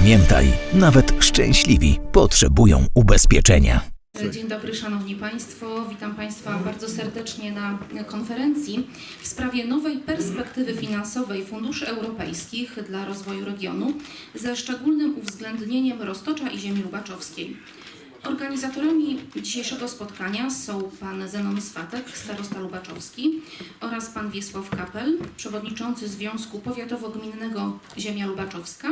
Pamiętaj, nawet szczęśliwi potrzebują ubezpieczenia. Dzień dobry Szanowni Państwo, witam Państwa bardzo serdecznie na konferencji w sprawie nowej perspektywy finansowej funduszy europejskich dla rozwoju regionu ze szczególnym uwzględnieniem Roztocza i ziemi lubaczowskiej. Organizatorami dzisiejszego spotkania są pan Zenon Swatek, starosta lubaczowski oraz pan Wiesław Kapel, przewodniczący Związku Powiatowo-Gminnego Ziemia Lubaczowska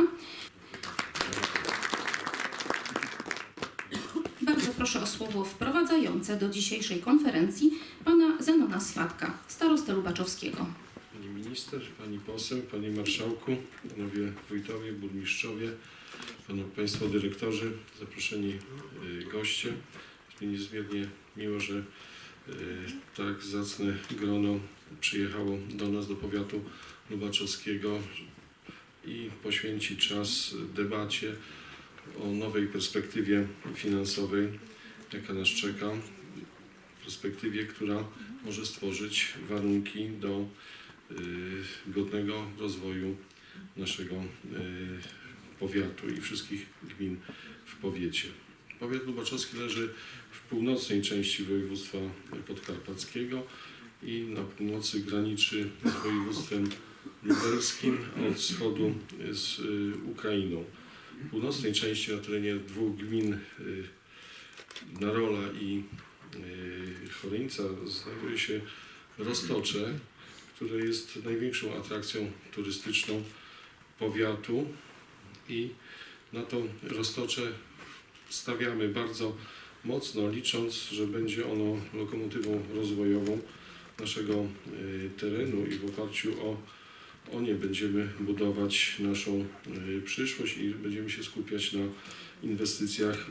Bardzo proszę o słowo wprowadzające do dzisiejszej konferencji pana Zenona Swatka, starostę Lubaczowskiego. Pani minister, pani poseł, panie marszałku, panowie wójtowie, burmistrzowie, panu, państwo dyrektorzy, zaproszeni y, goście. Jest mi niezmiernie miło, że y, tak zacne grono przyjechało do nas, do powiatu lubaczowskiego i poświęci czas debacie o nowej perspektywie finansowej, jaka nas czeka. Perspektywie, która może stworzyć warunki do y, godnego rozwoju naszego y, powiatu i wszystkich gmin w powiecie. Powiat Lubaczowski leży w północnej części województwa podkarpackiego i na północy graniczy z województwem lubelskim, a od wschodu z y, Ukrainą. W północnej części na terenie dwóch gmin Narola i y, Choryńca znajduje się Roztocze, które jest największą atrakcją turystyczną powiatu. I na to Roztocze stawiamy bardzo mocno, licząc, że będzie ono lokomotywą rozwojową naszego y, terenu i w oparciu o, o nie będziemy budować naszą y, przyszłość i będziemy się skupiać na inwestycjach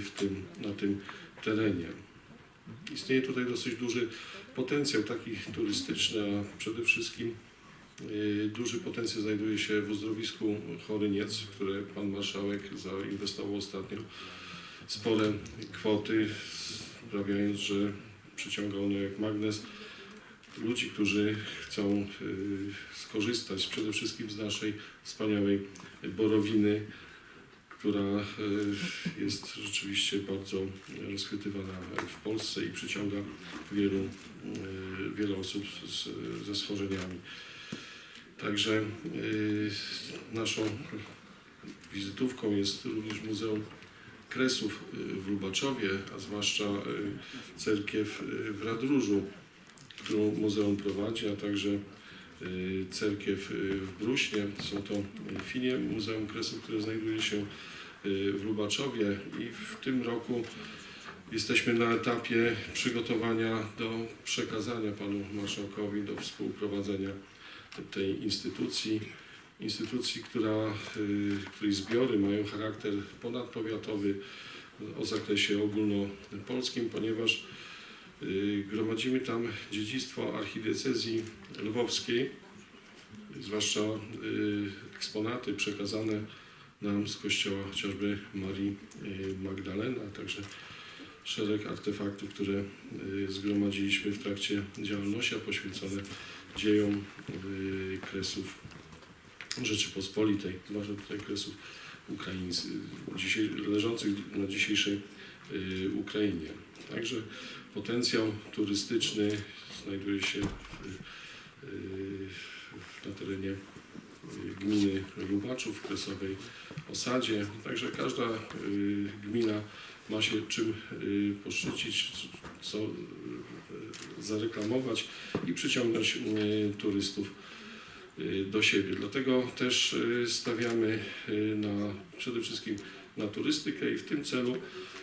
w tym, tym terenie. Istnieje tutaj dosyć duży potencjał taki turystyczny, a przede wszystkim y, duży potencjał znajduje się w uzdrowisku Choryniec, w które pan marszałek zainwestował ostatnio spore kwoty, sprawiając, że przyciąga ono jak magnes ludzi, którzy chcą y, skorzystać przede wszystkim z naszej wspaniałej borowiny, która y, jest rzeczywiście bardzo rozchwytywana w Polsce i przyciąga wielu, y, wiele osób z, ze schorzeniami. Także y, naszą wizytówką jest również Muzeum Kresów w Lubaczowie, a zwłaszcza cerkiew w Radróżu, którą muzeum prowadzi, a także cerkiew y, w Bruśnie. Są to filie Muzeum Kresów, które znajduje się y, w Lubaczowie i w tym roku jesteśmy na etapie przygotowania do przekazania panu marszałkowi do współprowadzenia tej instytucji. Instytucji, która, y, której zbiory mają charakter ponadpowiatowy o zakresie ogólnopolskim, ponieważ y, gromadzimy tam dziedzictwo archidiecezji lwowskiej, zwłaszcza y, eksponaty przekazane nam z kościoła chociażby Marii y, Magdalena, a także szereg artefaktów, które y, zgromadziliśmy w trakcie działalności, a poświęcone dziejom y, Kresów Rzeczypospolitej, zwłaszcza tutaj Kresów dzisiaj, leżących na dzisiejszej y, Ukrainie. Także potencjał turystyczny znajduje się w, y, na terenie y, gminy Lubaczów, w Kresowej Osadzie. Także każda y, gmina ma się czym y, poszczycić, co y, zareklamować i przyciągnąć y, turystów y, do siebie. Dlatego też y, stawiamy y, na, przede wszystkim na turystykę i w tym celu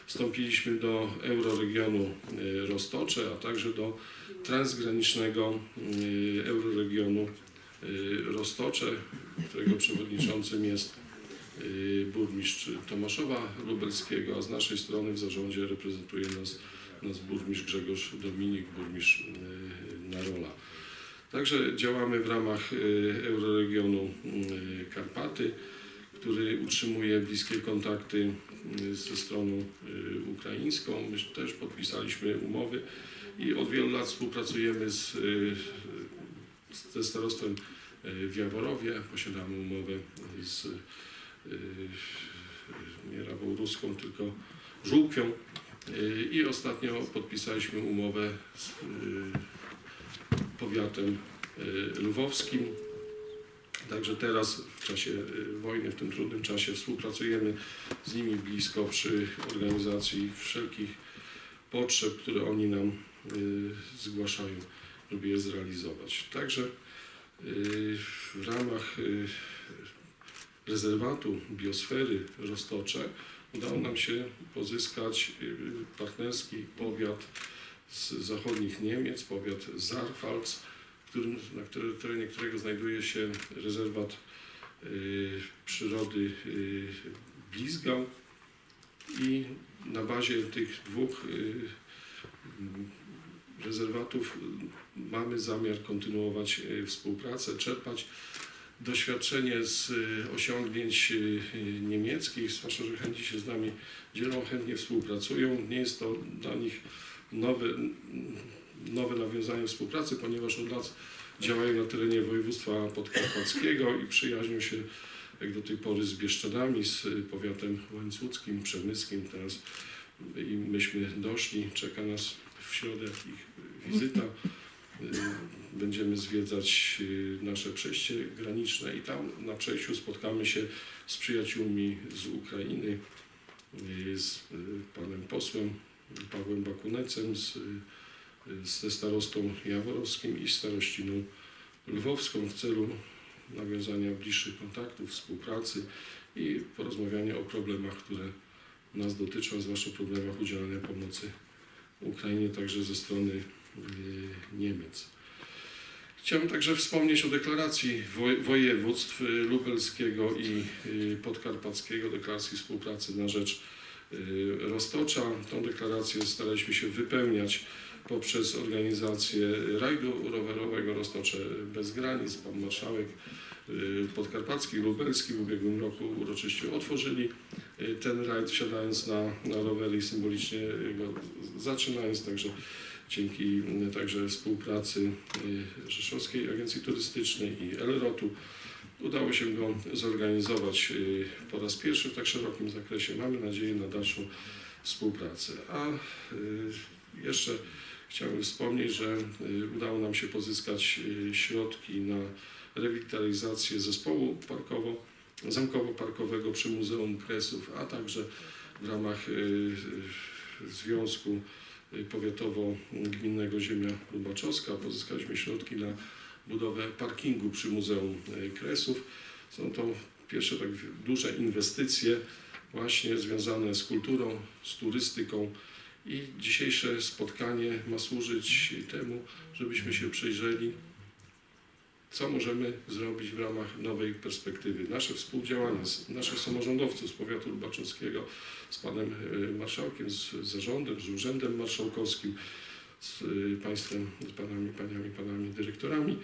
wstąpiliśmy do euroregionu y, Roztocze, a także do transgranicznego y, euroregionu y, Roztocze, którego przewodniczącym jest burmistrz Tomaszowa Lubelskiego, a z naszej strony w zarządzie reprezentuje nas, nas burmistrz Grzegorz Dominik, burmistrz Narola. Także działamy w ramach Euroregionu Karpaty, który utrzymuje bliskie kontakty y, ze stroną y, ukraińską. My też podpisaliśmy umowy i od wielu lat współpracujemy z, y, ze starostwem w Jaworowie. Posiadamy umowę z nie Rawą Ruską, tylko Żółkwią. Y, I ostatnio podpisaliśmy umowę z powiatem lwowskim. Także teraz w czasie y, wojny, w tym trudnym czasie współpracujemy z nimi blisko przy organizacji wszelkich potrzeb, które oni nam y, zgłaszają, żeby je zrealizować. Także y, w ramach rezerwatu biosfery Roztocze udało nam się pozyskać partnerski powiat z zachodnich Niemiec, powiat Zarpfalz, w którym, na terenie którego znajduje się rezerwat y, przyrody y, i na bazie tych dwóch y, mm, rezerwatów mamy zamiar kontynuować y, współpracę, czerpać doświadczenie z y, osiągnięć y, niemieckich, zwłaszcza, że chętnie się z nami dzielą, chętnie współpracują. Nie jest to dla nich nowe, nowe nawiązanie współpracy, ponieważ od lat działają na terenie województwa podkarpackiego i przyjaźnią się jak do tej pory z Bieszczadami, z powiatem łańcuckim, przemyskim. Teraz i myśmy doszli, czeka nas w środę ich wizyta. Y, Będziemy zwiedzać y, nasze przejście graniczne i tam na przejściu spotkamy się z przyjaciółmi z Ukrainy, y, z panem posłem Pawłem Bakunecem, z, ze starostą jaworowskim i starościną lwowską w celu nawiązania bliższych kontaktów, współpracy i porozmawiania o problemach, które nas dotyczą, zwłaszcza problemach udzielania pomocy Ukrainie także ze strony y, Niemiec. Chciałem także wspomnieć o deklaracji woj- województw y, lubelskiego i y, podkarpackiego, deklaracji współpracy na rzecz Roztocza. Tą deklarację staraliśmy się wypełniać poprzez organizację rajdu rowerowego Roztocze bez granic. Pan marszałek y, podkarpacki, lubelski w ubiegłym roku uroczyście otworzyli y, ten rajd, wsiadając na, na rowery i symbolicznie go zaczynając. Także dzięki y, także współpracy Rzeszowskiej Agencji Turystycznej i LROT-u udało się go zorganizować po raz pierwszy w tak szerokim zakresie. Mamy nadzieję na dalszą współpracę. A jeszcze chciałbym wspomnieć, że y, udało nam się pozyskać y, środki na rewitalizację zespołu parkowo, zamkowo-parkowego przy Muzeum Kresów, a także w ramach y, Związku Powiatowo-Gminnego Ziemia Lubaczowska pozyskaliśmy środki na budowę parkingu przy Muzeum Kresów. Są to pierwsze tak duże inwestycje właśnie związane z kulturą, z turystyką i dzisiejsze spotkanie ma służyć temu, żebyśmy się przyjrzeli, co możemy zrobić w ramach nowej perspektywy. Nasze współdziałanie, z, naszych samorządowców z powiatu lubaczowskiego, z panem y, marszałkiem, z zarządem, z urzędem marszałkowskim, z y, państwem, z panami, paniami, panami dyrektorami,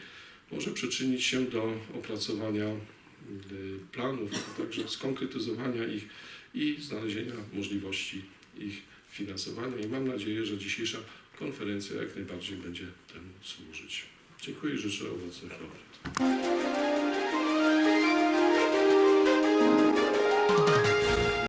może przyczynić się do opracowania y, planów, a także skonkretyzowania ich i znalezienia możliwości ich finansowania. I mam nadzieję, że dzisiejsza konferencja jak najbardziej będzie temu służyć. Dziękuję i życzę owocnych obrad.